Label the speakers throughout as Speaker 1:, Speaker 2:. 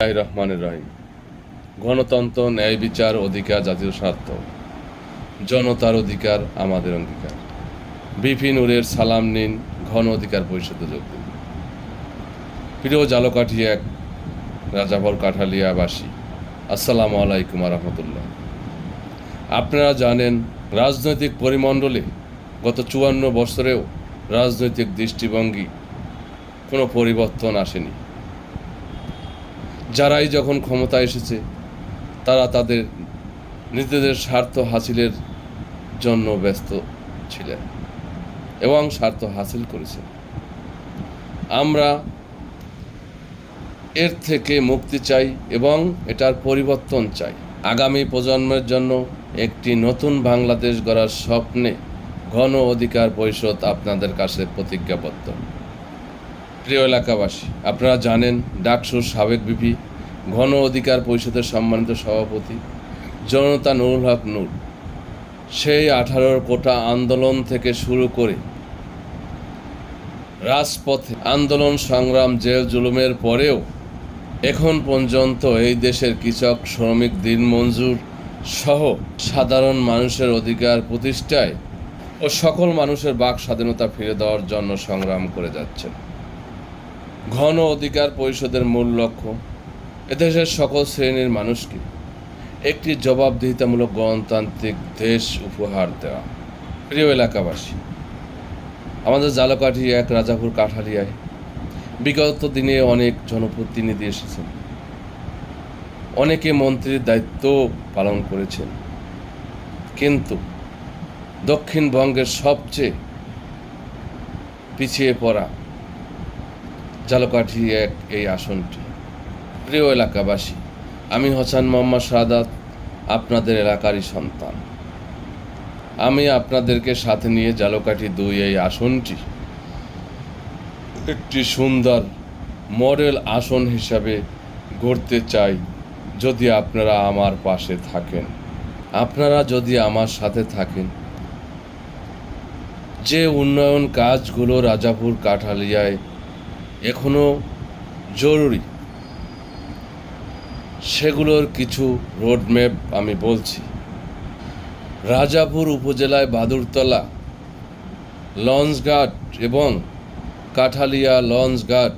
Speaker 1: রহমানির রহিম। গণতন্ত্র, ন্যায় বিচার অধিকার, জাতীয় স্বার্থ। জনতার অধিকার, আমাদের অঙ্গীকার। বিপিন উরের সালাম নিন, ঘন অধিকার পরিষদে যোগ দিন। প্রিয় জালকাঠি এক রাজাভর কাঠালিয়াবাসী, আসসালামু আলাইকুম রহমতুল্লাহ আপনারা জানেন, রাজনৈতিক পরিমণ্ডলে গত চুয়ান্ন বছরেও রাজনৈতিক দৃষ্টিভঙ্গি কোনো পরিবর্তন আসেনি। যারাই যখন ক্ষমতা এসেছে, তারা তাদের নিজেদের স্বার্থ হাসিলের জন্য ব্যস্ত ছিলেন এবং স্বার্থ হাসিল করেছেন। আমরা এর থেকে মুক্তি চাই এবং এটার পরিবর্তন চাই। আগামী প্রজন্মের জন্য একটি নতুন বাংলাদেশ গড়ার স্বপ্নে ঘন অধিকার পরিষদ আপনাদের কাছে প্রতিজ্ঞাবদ্ধ। প্রিয় এলাকাবাসী, আপনারা জানেন ডাকসুর সাবেক বিপি ঘন অধিকার পরিষদের সম্মানিত সভাপতি, জনতা নুরুল হক নূর। সেই আঠারোর কোটা আন্দোলন থেকে শুরু করে রাজপথে আন্দোলন, সংগ্রাম, জেল জুলুমের পরেও এখন পর্যন্ত এই দেশের কৃষক, শ্রমিক, দিন মঞ্জুর সহ সাধারণ মানুষের অধিকার প্রতিষ্ঠায় ও সকল মানুষের বাক স্বাধীনতা ফিরে দেওয়ার জন্য সংগ্রাম করে যাচ্ছেন। ঘন অধিকার পরিষদের মূল লক্ষ্য এদেশের সকল শ্রেণির মানুষকে একটি জবাবদিহিতামূলক গণতান্ত্রিক দেশ উপহার দেওয়া। প্রিয় এলাকাবাসী, আমাদের জালকাঠি এক রাজাপুর কাঠালিয়ায় বিগত দিনে অনেক জনপ্রতিনিধি এসেছেন। অনেকে মন্ত্রীর দায়িত্ব পালন করেছেন। কিন্তু দক্ষিণবঙ্গের সবচেয়ে পিছিয়ে পড়া জালকাঠি এক এই আসনটি প্রিয় এলাকাবাসী, আমি হোসেন মোহাম্মদ সাদাত, আপনাদের এলাকারই সন্তান। আমি আপনাদেরকে সাথে নিয়ে জালকাঠি দুই এই আসনটি একটি সুন্দর মডেল আসন হিসাবে গড়তে চাই যদি আপনারা আমার পাশে থাকেন। আপনারা যদি আমার সাথে থাকেন, যে উন্নয়ন কাজগুলো রাজাপুর কাঠালিয়ায় এখনও জরুরি সেগুলোর কিছু রোডম্যাপ আমি বলছি। রাজাপুর উপজেলায় বাদুরতলা, লঞ্চঘাট এবং কাঠালিয়া লঞ্চঘাট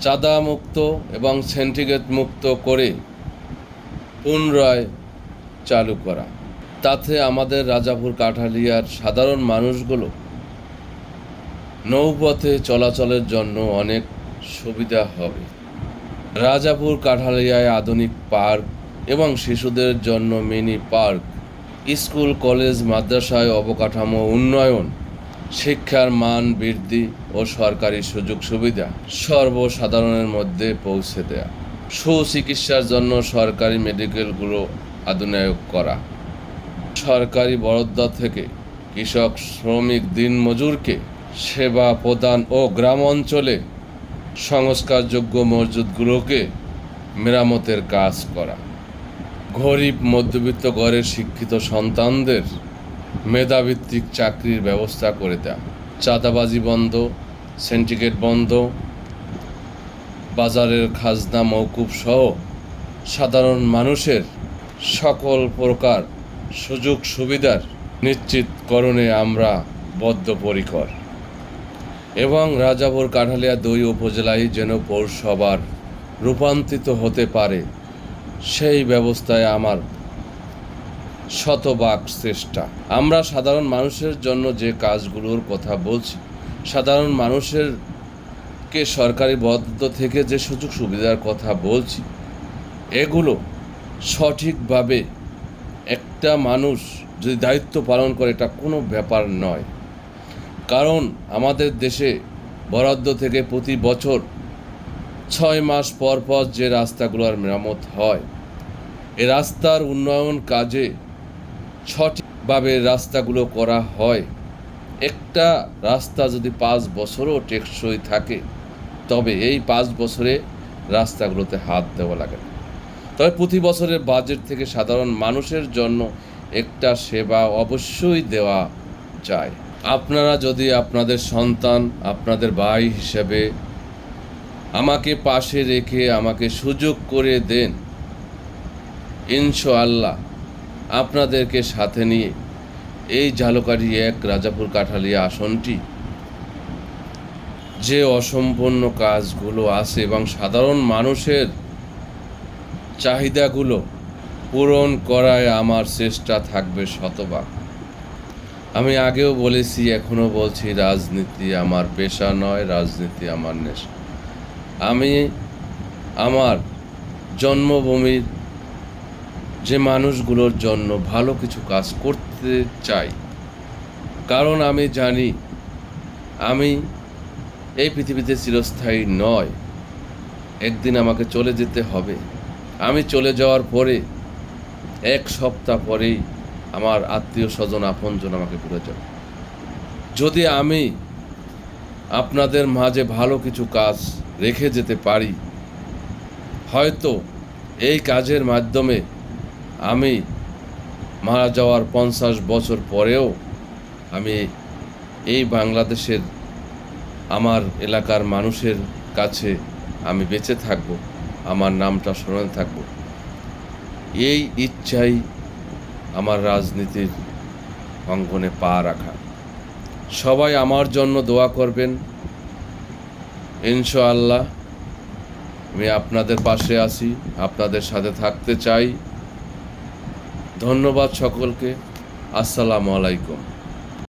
Speaker 1: চাঁদা মুক্ত এবং সেন্টিগ্রেড মুক্ত করে পুনরায় চালু করা। তাতে আমাদের রাজাপুর, কাঠালিয়ার সাধারণ মানুষগুলো নৌপথে চলাচলের জন্য অনেক সুবিধা হবে। রাজাপুর কাঠালিয়ায় আধুনিক পার্ক এবং শিশুদের জন্য মিনি পার্ক, স্কুল, কলেজ, মাদ্রাসায় অবকাঠামো উন্নয়ন, শিক্ষার মান বৃদ্ধি ও সরকারি সুযোগ সুবিধা সর্বসাধারণের মধ্যে পৌঁছে দেয়া। সুচিকিৎসার জন্য সরকারি মেডিকেলগুলো আধুনায়ক করা। সরকারি বরাদ্দ থেকে কৃষক, শ্রমিক, দিনমজুরকে সেবা প্রদান ও গ্রাম অঞ্চলে সংস্কারযোগ্য মসজিদগুলোকে মেরামতের কাজ করা। গরিব মধ্যবিত্ত ঘরের শিক্ষিত সন্তানদের মেধাভিত্তিক চাকরির ব্যবস্থা করে দেয়া। চাঁদাবাজি বন্ধ সেন্টিকেট বন্ধ, বাজারের খাজনা মৌকুব সহ সাধারণ মানুষের সকল প্রকার সুযোগ সুবিধার নিশ্চিতকরণে আমরা বদ্ধপরিকর। এবং রাজাপুর কাঠালিয়া দুই উপজেলায় যেন পৌরসভার রূপান্তরিত হতে পারে, সেই ব্যবস্থায় আমার শতভাগ চেষ্টা। আমরা সাধারণ মানুষের জন্য যে কাজগুলোর কথা বলছি, সাধারণ মানুষের কে সরকারি বদ্ধ থেকে যে সুযোগ সুবিধার কথা বলছি, এগুলো সঠিকভাবে একটা মানুষ যদি দায়িত্ব পালন করে, এটা কোনো ব্যাপার নয়। কারণ আমাদের দেশে বরাদ্দ থেকে প্রতি বছর ছয় মাস পর পর যে রাস্তাগুলোর মেরামত হয়, এ রাস্তার উন্নয়ন কাজে সঠিকভাবে রাস্তাগুলো করা হয়। একটা রাস্তা যদি পাঁচ বছরও টেকসই থাকে, তবে এই পাঁচ বছরে রাস্তাগুলোতে হাত দেওয়া লাগে তবে প্রতি বছরের বাজেট থেকে সাধারণ মানুষের জন্য একটা সেবা অবশ্যই দেওয়া যায়। আপনারা যদি আপনাদের সন্তান, আপনাদের ভাই হিসেবে আমাকে পাশে রেখে আমাকে সুযোগ করে দেন, ইনশাআল্লাহ আপনাদেরকে সাথে নিয়ে এই ঝালকাঠি এক রাজাপুর কাঠালিয়া আসনটি, যে অসম্পূর্ণ কাজগুলো আছে এবং সাধারণ মানুষের চাহিদাগুলো পূরণ করায় আমার চেষ্টা থাকবে শতভাগ। আমি আগেও বলেছি, এখনও বলছি, রাজনীতি আমার পেশা নয়, রাজনীতি আমার নেশা। আমি আমার জন্মভূমির যে মানুষগুলোর জন্য ভালো কিছু কাজ করতে চাই, কারণ আমি জানি, আমি এই পৃথিবীতে চিরস্থায়ী নয়। একদিন আমাকে চলে যেতে হবে। আমি চলে যাওয়ার পরে, এক সপ্তাহ পরেই আমার আত্মীয় স্বজন, আপনজন আমাকে ভুলে যাবে। যদি আমি আপনাদের মাঝে ভালো কিছু কাজ রেখে যেতে পারি, হয়তো এই কাজের মাধ্যমে আমি মারা যাওয়ার পঞ্চাশ বছর পরেও আমি এই বাংলাদেশের, আমার এলাকার মানুষের কাছে আমি বেঁচে থাকব, আমার নামটা স্মরণে থাকব। এই ইচ্ছাই আমার রাজনীতির অঙ্গনে পা রাখা। সবাই আমার জন্য দোয়া করবেন। ইনশাআল্লাহ, আমি আপনাদের পাশে আছি, আপনাদের সাথে থাকতে চাই। ধন্যবাদ সকলকে। আসসালামু আলাইকুম।